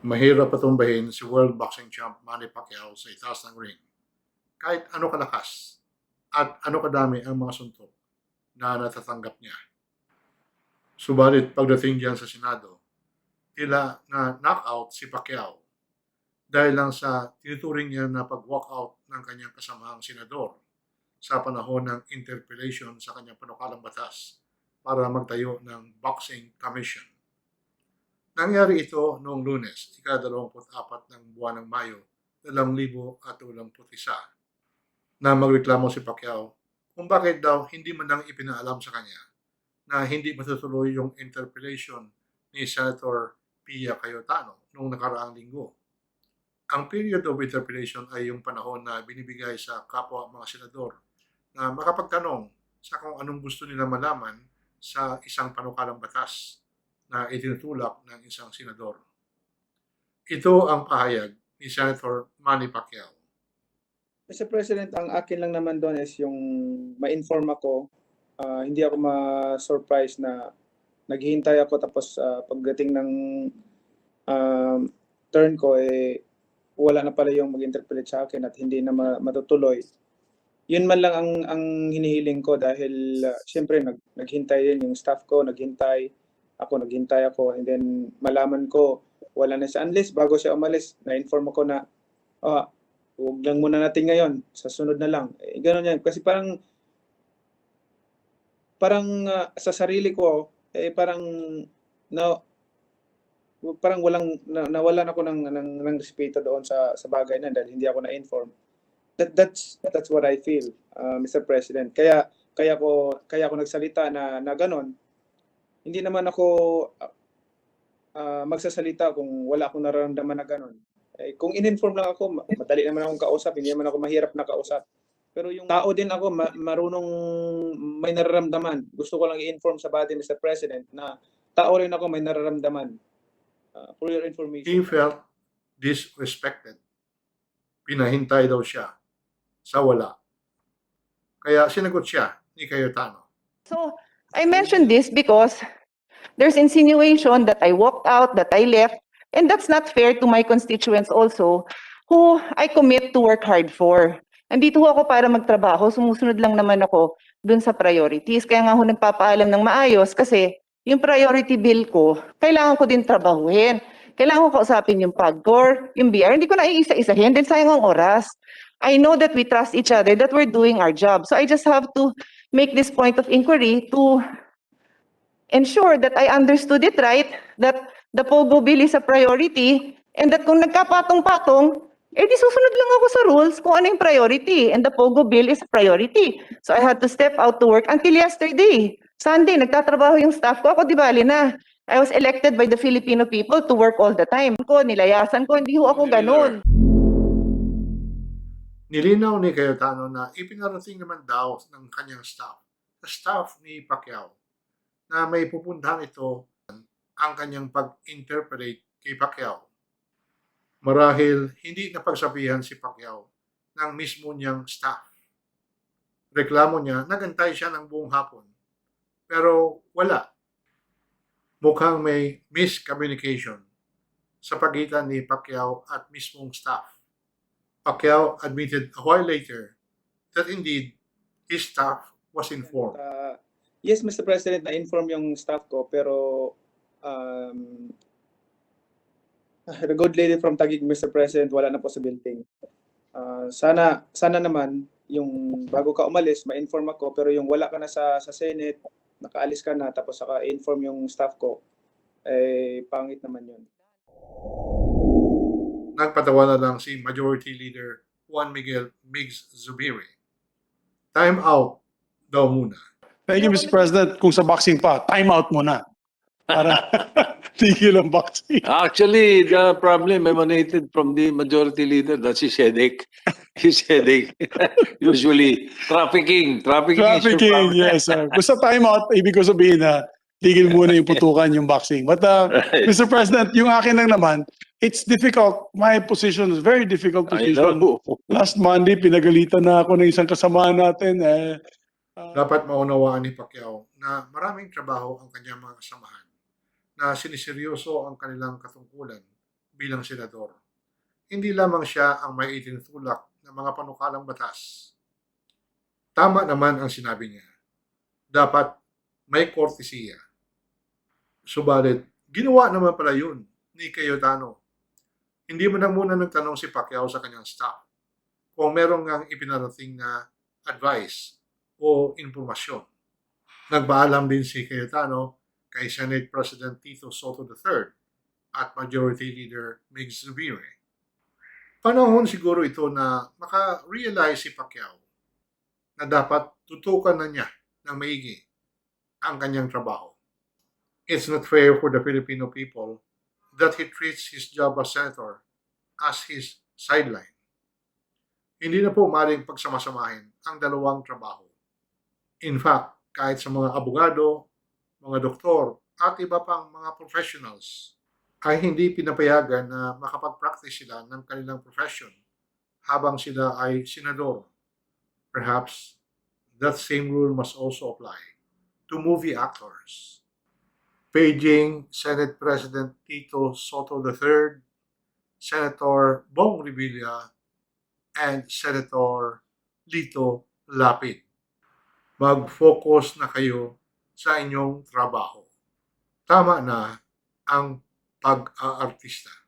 mahirap patumbahin si World Boxing Champ Manny Pacquiao sa itaas ng ring. Kahit ano kalakas at ano kadami ang mga suntok na natatanggap niya. Subalit pagdating diyan sa Senado, tila na knockout si Pacquiao dahil lang sa tinuturing niya na pag-walkout ng kanyang kasamahang senador sa panahon ng interpellation sa kanyang panukalang batas para magtayo ng Boxing Commission. Nangyari ito noong lunes, ika-24 ng buwan ng Mayo, 2021, na magreklamo si Pacquiao kung bakit daw hindi man lang ipinaalam sa kanya na hindi matutuloy yung interpellation ni Senator Pia Cayetano noong nakaraang linggo. Ang period of interpellation ay yung panahon na binibigay sa kapwa mga senador na makapagtanong sa kung anong gusto nila malaman sa isang panukalang batas na itinutulak ng isang senador. Ito ang pahayag ni Senator Manny Pacquiao. Mr. President, ang akin lang naman doon is yung ma-inform ako. Ah, hindi ako ma-surprise na naghihintay ako tapos ah, pagdating ng um, turn ko, eh, wala na pala yung mag-interpret sa akin at hindi na ma- matutuloy. Yun man lang ang, ang hinihiling ko dahil uh, siyempre nag, naghintay din yung staff ko, naghintay ako, naghintay ako and then malaman ko wala na siya. Unless bago siya umalis, na-inform ako na ah, huwag lang muna natin ngayon, sa sunod na lang. Eh, ganun yan. Kasi parang, parang ah, sa sarili ko, eh parang, na, parang walang, na, nawalan ako ng, ng, ng respeto doon sa, sa bagay na dahil hindi ako na-inform. That, that's, that's what I feel, uh, Mr. President. Kaya, kaya ko, kaya ako nagsalita na, na ganun. Hindi naman ako ah, magsasalita kung wala akong nararamdaman na ganun. Eh, kung in-inform lang ako, ma- madali naman akong kausap, hindi naman ako mahirap na kausap. Pero yung tao din ako, ma- marunong may nararamdaman. Gusto ko lang i-inform sa body, Mr. President, na tao rin ako may nararamdaman. Uh, for your information. He felt disrespected. Pinahintay daw siya sa wala. Kaya sinagot siya ni Cayetano. So I mentioned this because there's insinuation that I walked out, that I left, and that's not fair to my constituents also, who I commit to work hard for. Andito ako para magtrabaho, sumusunod lang naman ako dun sa priorities. Kaya nga ho nagpapaalam ng maayos kasi yung priority bill ko, kailangan ko din trabahuhin. Kailangan ko kausapin yung PAGCOR, yung BR, hindi ko na iisa-isahin, din sayang ang oras. I know that we trust each other, that we're doing our job. So I just have to make this point of inquiry to ensure that I understood it right, that the POGO bill is a priority, and that kung nagkapatong-patong, eh di susunod lang ako sa rules kung ano yung priority, and the POGO bill is a priority. So I had to step out to work until yesterday. Sunday, nagtatrabaho yung staff ko, ako di bali na. I was elected by the Filipino people to work all the time. Ko, nilayasan ko, hindi ho ako ganun. Nilinaw ni Cayetano na ipinarating naman daw ng kanyang staff, sa staff ni Pacquiao, na may pupuntahan ito ang kanyang pag-interpret kay Pacquiao. Marahil hindi napagsabihan si Pacquiao ng mismo niyang staff. Reklamo niya, nagantay siya ng buong hapon. Pero wala. Mukhang may miscommunication sa pagitan ni Pacquiao at mismong staff. Pacquiao admitted a while later that indeed his staff was informed. Uh, yes, Mr. President, na-inform yung staff ko, pero um, the good lady from Taguig, Mr. President, wala na po sa building. Uh, sana, sana naman, yung bago ka umalis, ma-inform ako, pero yung wala ka na sa, sa Senate, nakaalis ka na, tapos saka inform yung staff ko, eh, pangit naman yun. Nagpatawa na lang si Majority Leader Juan Miguel Migs Zubiri. Time out daw muna. Thank you, Mr. President. Kung sa boxing pa, time out muna. Para tigil ang boxing. Actually, the problem emanated from the majority leader. That's his headache. His headache. Usually, trafficking. Trafficking, Trafficking, yes. sir. Kung sa time out, ibig ko sabihin na tigil muna yung putukan yung boxing. But uh, Right. Mr. President, yung akin lang naman, it's difficult. My position is very difficult I position. know. Last Monday, pinagalitan na ako ng isang kasama natin. Eh, uh, Dapat maunawaan ni Pacquiao na maraming trabaho ang kanyang mga kasamahan na siniseryoso ang kanilang katungkulan bilang senador. Hindi lamang siya ang may itinutulak ng mga panukalang batas. Tama naman ang sinabi niya. Dapat may kortesiya. Subalit, ginawa naman pala yun ni Cayetano. Hindi mo na muna nagtanong si Pacquiao sa kanyang staff kung meron ngang ipinarating na advice o informasyon. Nagpaalam din si Cayetano kay Senate President Tito Soto III at Majority Leader Migs Revere. Panahon siguro ito na maka-realize si Pacquiao na dapat tutukan na niya ng maigi ang kanyang trabaho. It's not fair for the Filipino people that he treats his job as senator as his sideline. Hindi na po maring pagsamasamahin ang dalawang trabaho. In fact, kahit sa mga abogado, mga doktor, at iba pang mga professionals, ay hindi pinapayagan na makapag-practice sila ng kanilang profession habang sila ay senador. Perhaps that same rule must also apply to movie actors. Paging Senate President Tito Soto III, Senator Bong Revilla, and Senator Lito Lapid. Mag-focus na kayo sa inyong trabaho. Tama na ang pag-aartista.